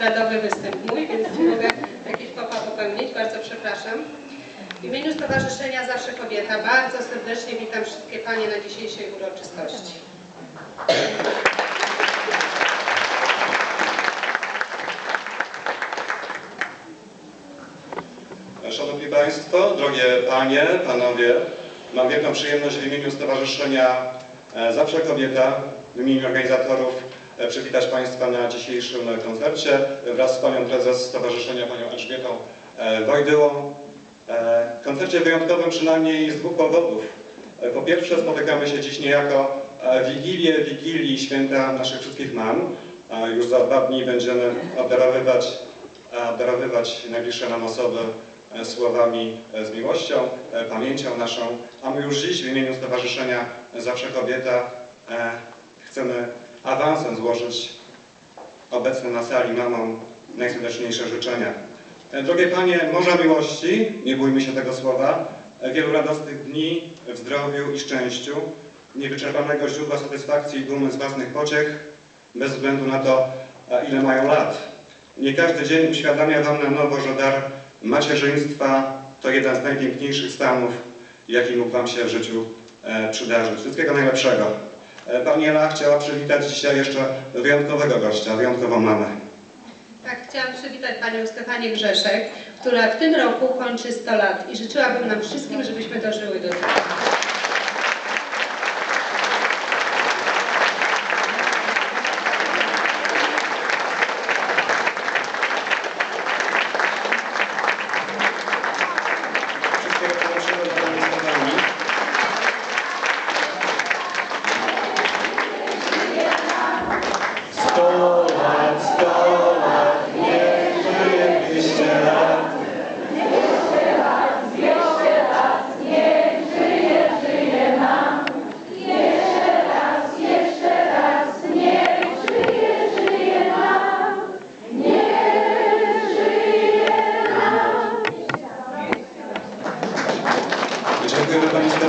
zdradowy występ mój, więc nie mogę jakiś popa popełnić, bardzo przepraszam. W imieniu Stowarzyszenia Zawsze Kobieta bardzo serdecznie witam wszystkie Panie na dzisiejszej uroczystości. Szanowni Państwo, drogie Panie, Panowie, mam wielką przyjemność w imieniu Stowarzyszenia e, Zawsze Kobieta, w imieniu organizatorów przywitać Państwa na dzisiejszym koncercie wraz z Panią Prezes Stowarzyszenia, Panią Elżbietą e, Wojdyłą. E, Koncercie wyjątkowym przynajmniej z dwóch powodów. E, Po pierwsze spotykamy się dziś niejako e, Wigilię Wigilii Święta naszych wszystkich mam. Już za dwa dni będziemy obdarowywać, e, obdarowywać najbliższe nam osoby e, słowami e, z miłością, e, pamięcią naszą, a my już dziś w imieniu Stowarzyszenia Zawsze Kobieta e, chcemy awansem złożyć obecnym na sali mamom najserdeczniejsze życzenia. Drogie Panie, Morza Miłości, nie bójmy się tego słowa, wielu radosnych dni w zdrowiu i szczęściu, niewyczerpanego źródła satysfakcji i dumy z własnych pociech, bez względu na to, ile mają lat. Nie każdy dzień uświadamia Wam na nowo, że dar macierzyństwa to jeden z najpiękniejszych stanów, jaki mógł Wam się w życiu e, przydarzyć. Wszystkiego najlepszego. E, Pani Ela chciała przywitać dzisiaj jeszcze wyjątkowego gościa, wyjątkową mamę. Tak, chciałam przywitać Panią Stefanię Grzeszek, która w tym roku kończy 100 lat i życzyłabym nam wszystkim, żebyśmy dożyły do tego.